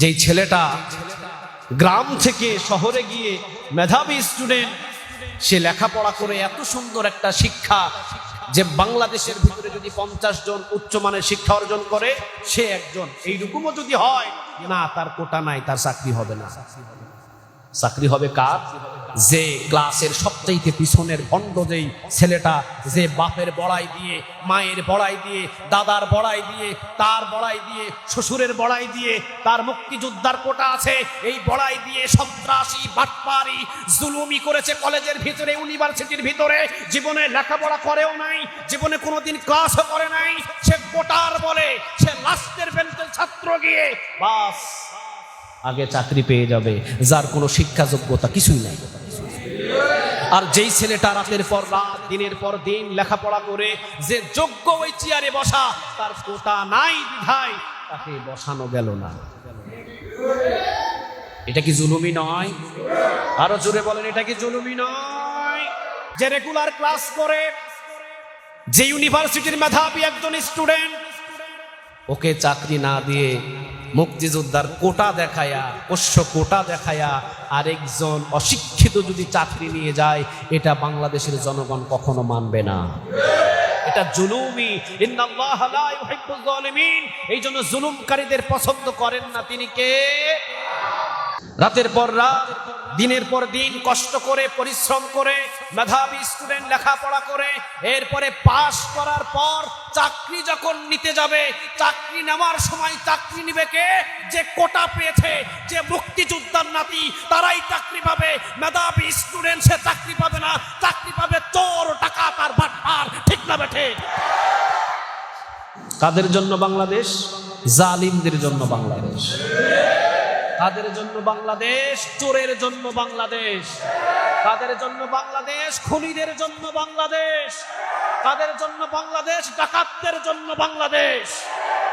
যেই ছেলেটা গ্রাম থেকে শহরে গিয়ে মেধাবী স্টুডেন্ট সে লেখাপড়া করে এত সুন্দর একটা শিক্ষা যে বাংলাদেশের ভিতরে যদি পঞ্চাশ জন উচ্চমানের শিক্ষা অর্জন করে, সে একজন। এইরকমও যদি হয়, না, তার কোটা নাই, তার চাকরি হবে না। চাকরি হবে কার? যে ক্লাসের সবচাইতে পিছনের ভণ্ড যেই ছেলেটা, যে বাপের বড়াই দিয়ে, মায়ের বড়াই দিয়ে, দাদার বড়াই দিয়ে, তার বড়াই দিয়ে, শ্বশুরের বড়াই দিয়ে, তার মুক্তিযোদ্ধার কোটা আছে, এই বড়াই দিয়ে সন্ত্রাসী, বাটপারি, জুলুমি করেছে কলেজের ভিতরে, ইউনিভার্সিটির ভিতরে, জীবনে লেখাপড়া করেও নাই, জীবনে কোনোদিন ক্লাসও করে নাই, সে কোটার বলে, সে লাস্টের বেঞ্চের ছাত্র গিয়ে বাস আগে চাকরি পেয়ে যাবে, যার কোনো শিক্ষা যোগ্যতা কিছুই নাই। আর যেই ছেলেটা রাতের পর রাত, দিনের পর দিন লেখাপড়া করে, যে যোগ্য ওই চেয়ারে বসা, তার কোটা নাই বিধায় তাকে বসানো গেল না। এটা কি জুলুমি নয়? আরও জোরে বলেন, এটা কি জুলুমি নয়? যে রেগুলার ক্লাস করে, যে ইউনিভার্সিটির মেধাবী একজন স্টুডেন্ট ওকে চাকরি না দিয়ে মুক্তিযোদ্ধার কোটা দেখায়া, পোষ্য কোটা দেখায়া আরেকজন অশিক্ষিত যদি চাকরি নিয়ে যায়, এটা বাংলাদেশের জনগণ কখনো মানবে না। এটা জুলুমি এই জন্য জুলুমকারীদের পছন্দ করেন না তিনি কে? রাতের পর রাত, দিনের পর দিন কষ্ট করে, পরিশ্রম করে মেধাবী স্টুডেন্ট লেখাপড়া করে, এরপরে পাশ করার পর চাকরি যখন নিতে যাবে, চাকরি নেওয়ার সময় চাকরি নিবে কে? যে কোটা পেয়েছে, যে মুক্তিযোদ্ধার নাতি, তারাই চাকরি পাবে। মেধাবী স্টুডেন্ট সে চাকরি পাবে না, চাকরি পাবে চোর টাকা তার বাটপার, ঠিক না বেঠে? কাদের জন্য বাংলাদেশ? জালিমদের জন্য বাংলাদেশ। কাদের জন্য বাংলাদেশ, চোরের জন্য বাংলাদেশ। তাদের জন্য বাংলাদেশ, খুনিদের জন্য বাংলাদেশ। তাদের জন্য বাংলাদেশ, ডাকাতদের জন্য বাংলাদেশ।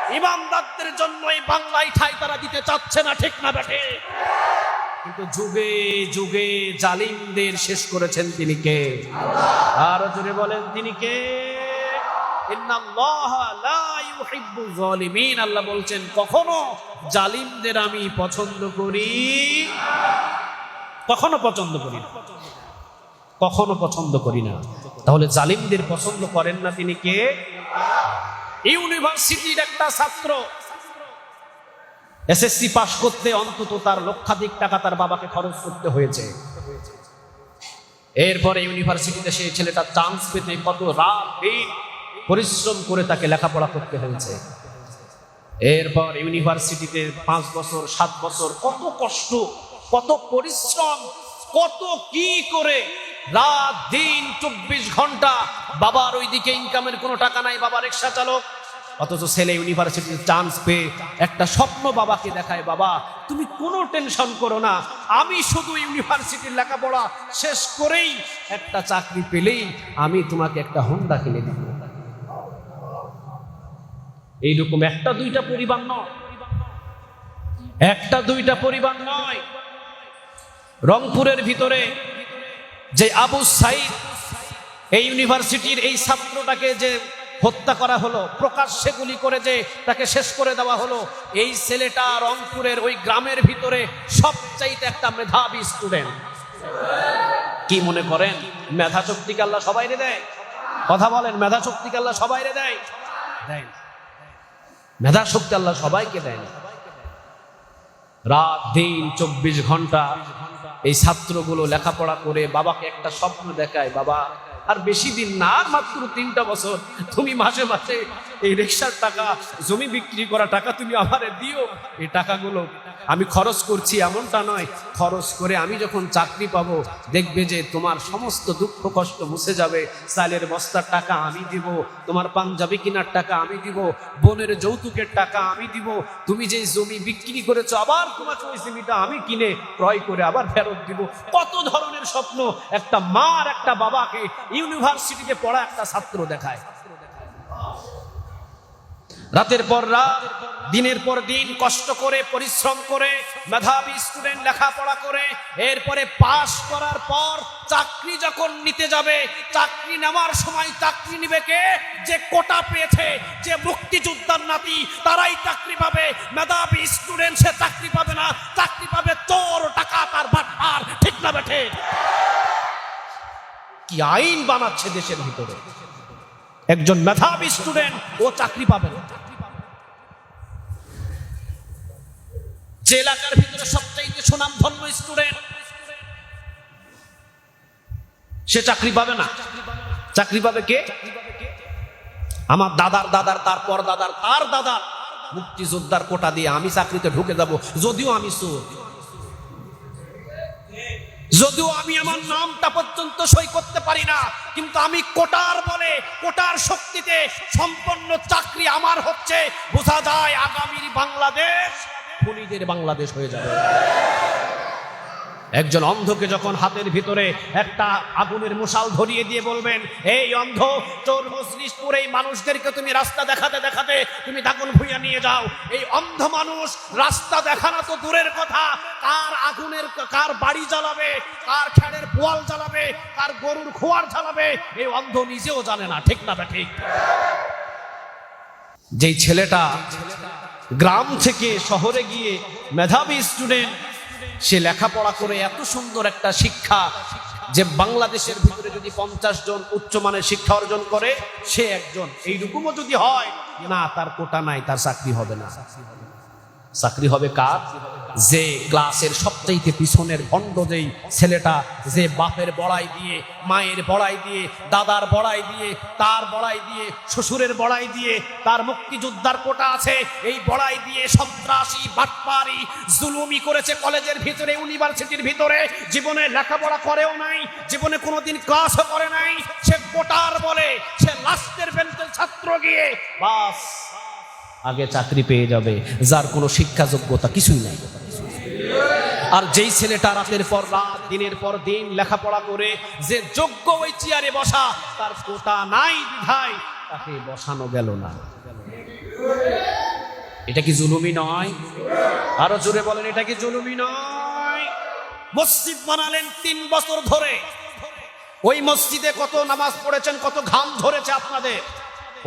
ইমানদারদের জন্য এই বাংলায় ঠাই তারা দিতে চাচ্ছে না, ঠিক না বেঠে কিন্তু যুগে যুগে জালিমদের শেষ করেছেন তিনি কে? আরও জোরে বলেন, তিনি কে? লা আল্লাহ বলছেন, কখনো জালিমদের আমি পছন্দ করি কখনো পছন্দ করি না। কখনো পছন্দ করি না। তাহলে জালিমদের পছন্দ করেন না তিনি কে? ইউনিভার্সিটির একটা ছাত্র। এসএসসি পাশ করতে অন্তত তার লক্ষাধিক টাকা তার বাবাকে খরচ করতে হয়েছে। এরপরে ইউনিভার্সিটিতে সেই ছেলেটা চান্স পেতে কত রাত, দিন পরিশ্রম করে তাকে লেখাপড়া করতে হয়েছে। এরপর ইউনিভার্সিটিতে পাঁচ বছর, সাত বছর, কত কষ্ট, কত পরিশ্রম, কত কি করে রাত, দিন, চব্বিশ ঘণ্টা বাবার ওইদিকে ইনকামের কোনো টাকা নাই, বাবা রিক্সা চালক। অথচ ছেলে ইউনিভার্সিটির চান্স পেয়ে একটা স্বপ্ন বাবাকে দেখায়, বাবা, তুমি কোনো টেনশন করো না, আমি শুধু ইউনিভার্সিটির লেখাপড়া শেষ করেই একটা চাকরি পেলেই আমি তোমাকে একটা হোন্ডা কিনে দিব। এইরকম একটা দুইটা পরিবার নয়। একটা দুইটা পরিবার নয়। রংপুরের ভিতরে যে আবু সাইদ, এই ইউনিভার্সিটির এই ছাত্রটাকে যে হত্যা করা হলো, প্রকাশ্যে গুলি করে যে তাকে শেষ করে দেওয়া হলো, এই ছেলেটা রংপুরের ওই গ্রামের ভিতরে সবচাইতে একটা মেধাবী স্টুডেন্ট কি মনে করেন? মেধা শক্তিকে আল্লাহ সবাইরে দেয়? কথা বলেন মেধা শক্তিকে আল্লাহ সবাইরে দেয়? দেয়। মেধা শক্তি আল্লাহ সবাইকে দেয় রাত, দিন, চব্বিশ ঘণ্টা এই ছাত্রগুলো লেখাপড়া করে বাবাকে একটা স্বপ্ন দেখায়, বাবা, আর বেশি দিন না মাত্র তিনটা বছর। তুমি মাসে মাসে এই রিক্সার টাকা, জমি বিক্রি করা টাকা তুমি আমারে দিও। এই টাকাগুলো আমি খরচ করছি এমনটা নয়। খরচ করে আমি যখন চাকরি পাবো, দেখবে যে তোমার সমস্ত দুঃখ কষ্ট মুছে যাবে। চালের বস্তার টাকা আমি দিব, তোমার পাঞ্জাবি কেনার টাকা আমি দিব, বোনের যৌতুকের টাকা আমি দিব। তুমি যে জমি বিক্রি করেছ, আবার তোমাকে ওই জমিটা আমি কিনে ক্রয় করে আবার ফেরত দিব। কত ধরনের স্বপ্ন? একটা মা আর একটা বাবাকে ইউনিভার্সিটিতে পড়া একটা ছাত্র দেখায়। রাতের পর রাত দিনের পর দিন কষ্ট করে, পরিশ্রম করে, মেধাবী স্টুডেন্ট লেখাপড়া করে, এরপরে পাশ করার পর চাকরি যখন নিতে যাবে, চাকরি নেওয়ার সময় চাকরি নিবে কে? যে কোটা পেয়েছে, যে মুক্তিযোদ্ধার নাতি, তারাই চাকরি পাবে। মেধাবী স্টুডেন্ট সে চাকরি পাবে না, চাকরি পাবে তোর টাকা তার বাটপার, ঠিক না বেঠে? কি আইন বানাচ্ছে দেশের ভিতরে? একজন মেধাবী স্টুডেন্ট ও চাকরি পাবে না। যে এলাকার ভিতরে সবচাইতে সুনাম ধন্য স্টুডেন্ট, সে চাকরি পাবে না। চাকরি পাবে কে? আমার দাদার দাদার, তারপর দাদার, তার দাদার মুক্তিযোদ্ধার কোটা দিয়ে আমি চাকরিতে ঢুকে যাব, যদিও আমি চোর। যদিও আমি আমার নামটা পর্যন্ত সই করতে পারি না, কিন্তু আমি কোটার বলে, কোটার শক্তিতে সম্পন্ন চাকরি আমার হচ্ছে। বোঝা যায় আগামীর বাংলাদেশ খুনিদের বাংলাদেশ হয়ে যাবে। একজন অন্ধকে যখন হাতের ভিতরে একটা আগুনের মশাল ধরিয়ে দিয়ে বলবেন, এই অন্ধ চোর মজলিশপুর এই মানুষদেরকে তুমি রাস্তা দেখাতে দেখাতে তুমি দাগুন ভুইয়া নিয়ে যাও। এই অন্ধ মানুষ রাস্তা দেখানো তো দূরের কথা। কার আগুনের, কার বাড়ি জ্বালাবে, কার খেড়ের পোয়াল জ্বালাবে, কার গরুর খোয়ার জ্বালাবে, এই অন্ধ নিজেও জানে না, ঠিক না ঠিক যেই ছেলেটা গ্রাম থেকে শহরে গিয়ে মেধাবী স্টুডেন্ট সে লেখাপড়া করে এত সুন্দর একটা শিক্ষা যে বাংলাদেশের ভিতরে যদি পঞ্চাশ জন উচ্চমানের শিক্ষা অর্জন করে, সে একজন। এইরকমও যদি হয়, না, তার কোটা নাই, তার চাকরি হবে না। চাকরি হবে কার? যে ক্লাসের সবচাইতে পিছনের ভণ্ড যেই ছেলেটা, যে বাপের বড়াই দিয়ে, মায়ের বড়াই দিয়ে, দাদার বড়াই দিয়ে, তার বড়াই দিয়ে, শ্বশুরের বড়াই দিয়ে, তার মুক্তিযোদ্ধার কোটা আছে, এই বড়াই দিয়ে সন্ত্রাসী, বাটপারি, জুলুমি করেছে কলেজের ভিতরে, ইউনিভার্সিটির ভিতরে, জীবনে লেখাপড়া করেও নাই, জীবনে কোনোদিন ক্লাসও করে নাই, সে কোটার বলে, সে লাস্টের বেঞ্চের ছাত্র গিয়ে, বাস আগে চাকরি পেয়ে যাবে। যার কোনো শিক্ষা যোগ্যতা কিছুই নাই। আর যেই ছেলেটা রাতের পর রাত, দিনের পর দিন লেখাপড়া করে, যে যোগ্য ওই চেয়ারে বসা, তার কোটা নাই বিধায় তাকে বসানো গেল না। এটা কি জুলুমি নয়? আরও জোরে বলেন, এটা কি জুলুমি নয়? মসজিদ বানালেন তিন বছর ধরে। ওই মসজিদে কত নামাজ পড়েছেন, কত ঘাম ধরেছে আপনাদের।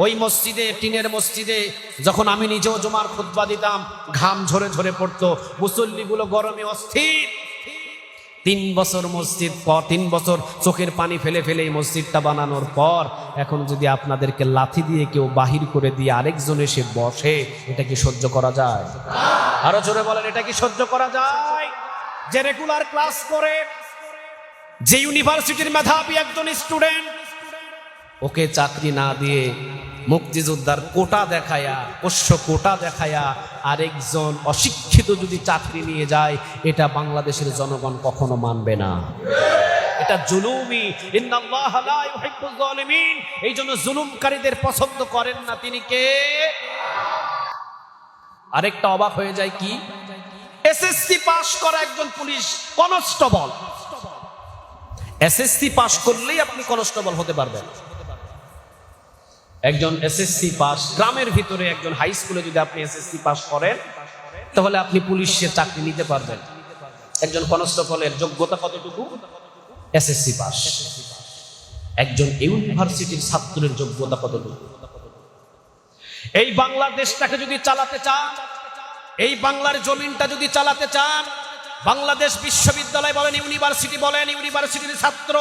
ওই মসজিদে, টিনের মসজিদে যখন আমি নিজেও জমার খুতবা দিতাম, ঘাম ঝরে ঝরে পড়তো, মুসল্লিগুলো গরমে অস্থির। তিন বছর মসজিদ পর, তিন বছর চোখের পানি ফেলে ফেলে এই মসজিদটা বানানোর পর, এখন যদি আপনাদেরকে লাথি দিয়ে কেউ বাহির করে দিয়ে আরেকজন এসে বসে, এটা কি সহ্য করা যায়? আরও জোরে বলেন, এটা কি সহ্য করা যায়? যে রেগুলার ক্লাস করে, যে ইউনিভার্সিটির মেধাবী একজন স্টুডেন্ট ওকে চাকরি না দিয়ে মুক্তিযোদ্ধার কোটা দেখায়া, পোষ্য কোটা দেখায়া আরেকজন অশিক্ষিত যদি চাকরি নিয়ে যায়, এটা বাংলাদেশের জনগণ কখনো মানবে না। এটা জুলুমি এই জন্য জুলুমকারীদের পছন্দ করেন না তিনি কে? আরেকটা অবাক হয়ে যায় কি? এসএসসি পাস করা একজন পুলিশ কনস্টেবল। এসএসসি পাস করলেই আপনি কনস্টেবল হতে পারবেন। একজন এসএসসি পাস, গ্রামের ভিতরে একজন হাই স্কুলে যদি আপনি এসএসসি পাস করেন, তাহলে আপনি পুলিশের চাকরি নিতে পারবেন। একজন কনস্টেবলের যোগ্যতা কতটুকু? SSC pass. একজন ইউনিভার্সিটির ছাত্রের যোগ্যতা কতটুকু? এই বাংলাদেশটাকে যদি চালাতে চান, এই বাংলার জমিনটা যদি চালাতে চান, বাংলাদেশ বিশ্ববিদ্যালয় বলেন, ইউনিভার্সিটি বলেন, ইউনিভার্সিটির ছাত্র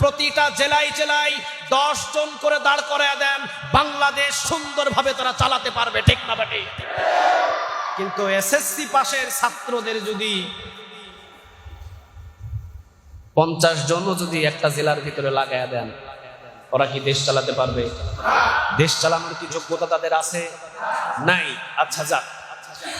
প্রতিটা জেলায় জেলায় দশ জন করে দাঁড় করায় দেন। বাংলাদেশ সুন্দরভাবে তারা চালাতে পারবে, ঠিক না বেটে? কিন্তু এসএসসি পাশের ছাত্রদের যদি পঞ্চাশ জনও যদি একটা জেলার ভিতরে লাগায় দেন, ওরা কি দেশ চালাতে পারবে? দেশ চালানোর কি যোগ্যতা তাদের আছে? নাই। আচ্ছা যাক।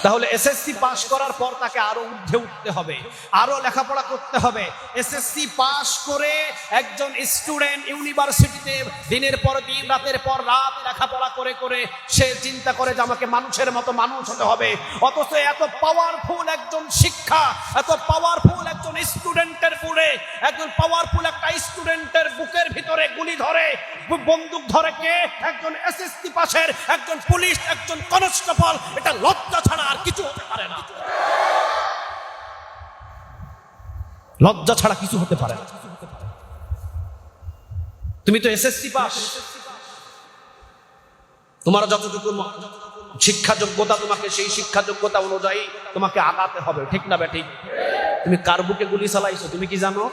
তাহলে এসএসসি পাস করার পর তাকে আরও ঊর্ধ্বে উঠতে হবে, আরও লেখাপড়া করতে হবে। এসএসসি পাস করে একজন স্টুডেন্ট ইউনিভার্সিটিতে দিনের পর দিন, রাতের পর রাত লেখাপড়া করে করে সে চিন্তা করে যে আমাকে মানুষের মতো মানুষ হতে হবে। অথচ এত পাওয়ারফুল একজন শিক্ষা, এত পাওয়ারফুল একজন স্টুডেন্টের বুড়ে একজন পাওয়ারফুল একটা স্টুডেন্টের বুকের ভিতরে গুলি ধরে, বন্দুক ধরে কে? একজন এসএসসি পাশের একজন পুলিশ একজন কনস্টেবল এটা লজ্জা ছাড়া আর কিছু হতে পারে না। লজ্জা ছাড়া কিছু হতে পারে না। তুমি তো এসএসসি পাস। তোমার যতটুকু শিক্ষা যোগ্যতা, তোমাকে সেই শিক্ষা যোগ্যতা অনুযায়ী তোমাকে আগাতে হবে, ঠিক না ঠিক তুমি কার বুকে গুলি চালাইছো, তুমি কি জানো?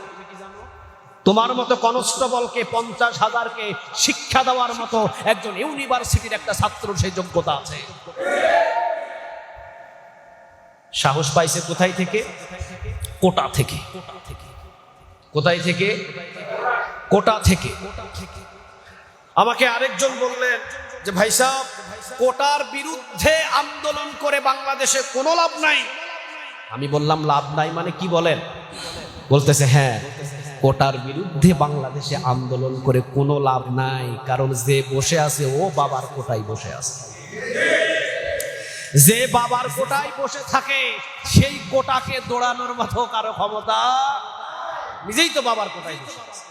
তোমার মতো কনস্টেবলকে পঞ্চাশ হাজারকে শিক্ষা দেওয়ার মতো একজন ইউনিভার্সিটির একটা ছাত্র সেই যোগ্যতা আছে। সাহস পাইছে কোথায় থেকে? কোটা থেকে। কোথায় থেকে? কোটা থেকে। আমাকে আরেকজন বললেন যে ভাই সাহেব কোটার বিরুদ্ধে আন্দোলন করে বাংলাদেশে কোনো লাভ নাই। আমি বললাম লাভ নাই মানে কি বলেন? বলতেছে হ্যাঁ কোটার বিরুদ্ধে বাংলাদেশে আন্দোলন করে কোনো লাভ নাই। কারণ যে বসে আছে ও বাবার কোটায় বসে আছে। যে বাবার কোটায় বসে থাকে, সেই কোটাকে দৌড়ানোর মতো কারও ক্ষমতা নিজেই তো বাবার কোটায় বসে আছে।